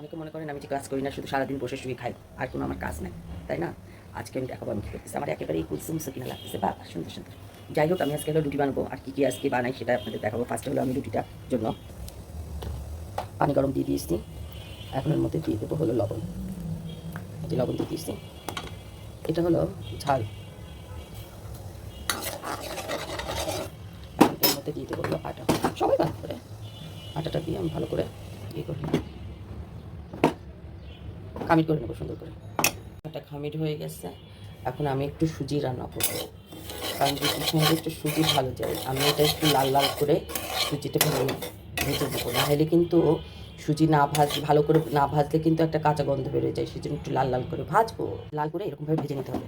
অনেকে মনে করেন, আমি যে কাজ করি না, শুধু সারাদিন বসে শুয়ে খাই, আর কোনো আমার কাজ নাই। তাই না? আজকে আমি দেখাবো আমি কী করতেছি। আমার একেবারেই এই কুলসুমসে কিনা লাগতেছে। বা সুন্দর সুন্দর। যাই হোক, আমি আজকে হলো রুটি বানাবো। আর কী কী আজকে বানাই সেটা আপনাদের দেখাবো। ফার্স্টে হলো আমি রুটিটার জন্য পানি গরম দিয়ে দিয়েছি। এখন এর মধ্যে দিয়ে দেবো হলো লবণ। যে লবণ দিয়ে দিয়েছি। এটা হলো ঝাল। এর মধ্যে দিয়ে দেবো হলো আটা। সবাই ভালো করে আটাটা দিয়ে আমি ভালো করে ইয়ে করি খামির করে নেব, সুন্দর করে। একটা খামির হয়ে গেছে। এখন আমি একটু সুজি রান্না করব। কারণ রুটির সঙ্গে একটু সুজি ভালো যায়, আমি এটা একটু লাল লাল করে সুজিটা ভেজে ভেজে দেবো নাহলে কিন্তু সুজি না ভাজ, ভালো করে না ভাজলে কিন্তু একটা কাঁচা গন্ধ বেরোয় যায়, সেজন্য একটু লাল লাল করে ভাজবো। লাল করে এরকমভাবে ভেজে নিতে হবে।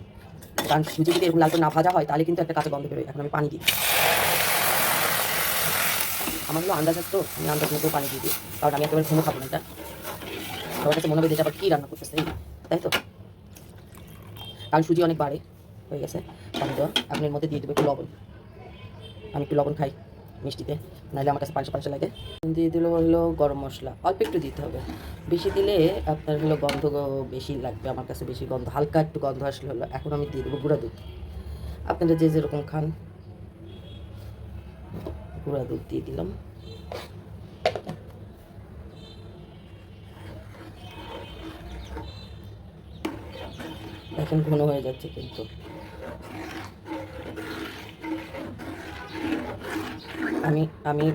কারণ সুজি যদি এরকম লাল করে না ভাজা হয়, তাহলে কিন্তু একটা কাঁচা গন্ধ বেরোয়। এখন আমি পানি দিই আমার হলো আন্দাজ তো, আমি আন্দাজ মতো পানি দিয়ে দিই। কারণ আমি একেবারে ঘুমো খাব না এটা। সবার কাছে মনে হবে যে আবার কী রান্না করতেছে তাই তো? কারণ সুজি অনেক বাড়ে, হয়ে গেছে। পানি দেওয়া আপনি এর মধ্যে দিয়ে দেবো একটু লবণ। আমি একটু লবণ খাই মিষ্টিতে, নাহলে আমার কাছে পাঁচশো পাঁচশো লাগে। দিয়ে দিল হলো গরম মশলা, অল্প একটু দিতে হবে। বেশি দিলে আপনার হলো গন্ধ বেশি লাগবে, আমার কাছে বেশি গন্ধ, হালকা একটু গন্ধ আসলে হলো, এখন আমি দিয়ে দেবো গুঁড়া দুধ। আপনারা যে যেরকম খান, গুঁড়া দুধ দিয়ে দিলাম। এখন ঘন হয়ে যাচ্ছে কিন্তু। আমি আমি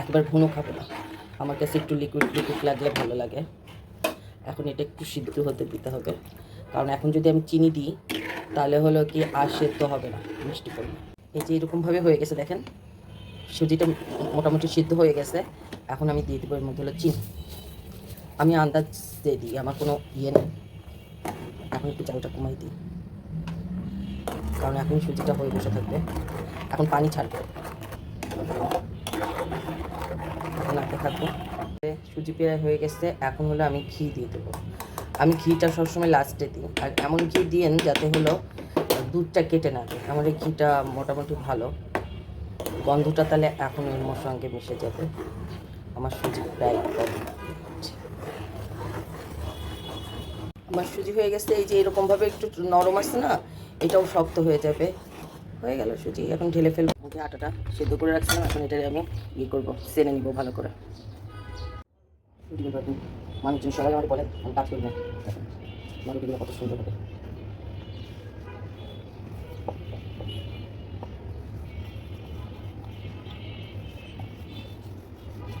একবার ঘন খাব না। আমার কাছে একটু লিকুইড লিকুইড লাগলে ভালো লাগে। এখন এটা একটু সিদ্ধ হতে দিতে হবে। কারণ এখন যদি আমি চিনি দিই, তাহলে হলো কি আর সেদ্ধ হবে না, মিষ্টি করবে। এই যে এরকমভাবে হয়ে গেছে দেখেন। সুজিটা মোটামুটি সিদ্ধ হয়ে গেছে। এখন আমি দিয়ে দেবো এর মধ্যে হলো চিনি। আমি আন্দাজ দিয়ে দিই, আমার কোনো ইয়ে নেই। এখন একটু চালটা কমাই দিই। কারণ এখন সুজিটা হয়ে বসে থাকবে। এখন পানি ছাড়বে। এখন নাড়তে থাকব। সুজি পেঁয়াজ হয়ে গেছে। এখন হলো আমি ঘি দিয়ে দেবো। আমি ঘিটা সবসময় লাস্টে দিই। আর এমন ঘি দিয়েন যাতে হলো দুধটা কেটে না যায়। আমার এই ঘিটা মোটামুটি ভালো। গন্ধটা তাহলে এখন এর সঙ্গে মিশে যাবে। আমার সুজি প্রায় আমার সুজি হয়ে গেছে এই যে এরকমভাবে একটু নরম আছে না এটাও শক্ত হয়ে যাবে। হয়ে গেল সুজি এখন ঢেলে ফেলব। মুখে আটাটা সেদ্ধ করে রাখছিলাম এখন এটা আমি ইয়ে করব সেনে নিবো ভালো করে। মানুষজন সবাই আমার বলে আমি কাজ করি না। দেখেন, কত সুন্দর হবে।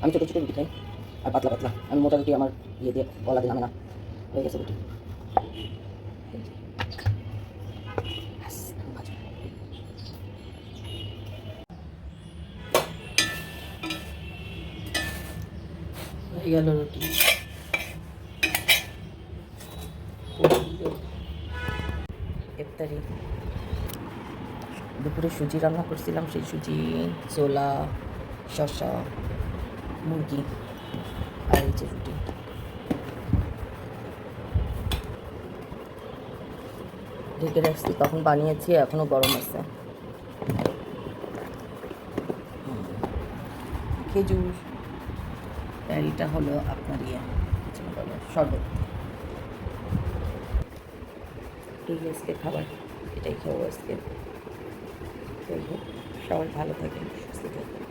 আমি ছোটো ছোটো রুটি খাই আর পাতলা পাতলা। আমি মোটা রুটি আমার ইয়ে দিয়ে গলা দিলাম না। হয়ে গেছে রুটি। হয়ে গেল রুটি। ইফতারি দুপুরে সুজি রান্না করছিলাম, সেই সুজি, ছোলা, শসা, মুরগি আর এই যে রুটি। ঢেকে রাখছি, তখন বানিয়েছি, এখনও গরম আছে। খেজুর। এটা হলো আপনার ইয়ে শরবত এই আজকে খাবার, এটাই খাব আজকে। সবাই ভালো থাকেন, সুস্থ থাকেন।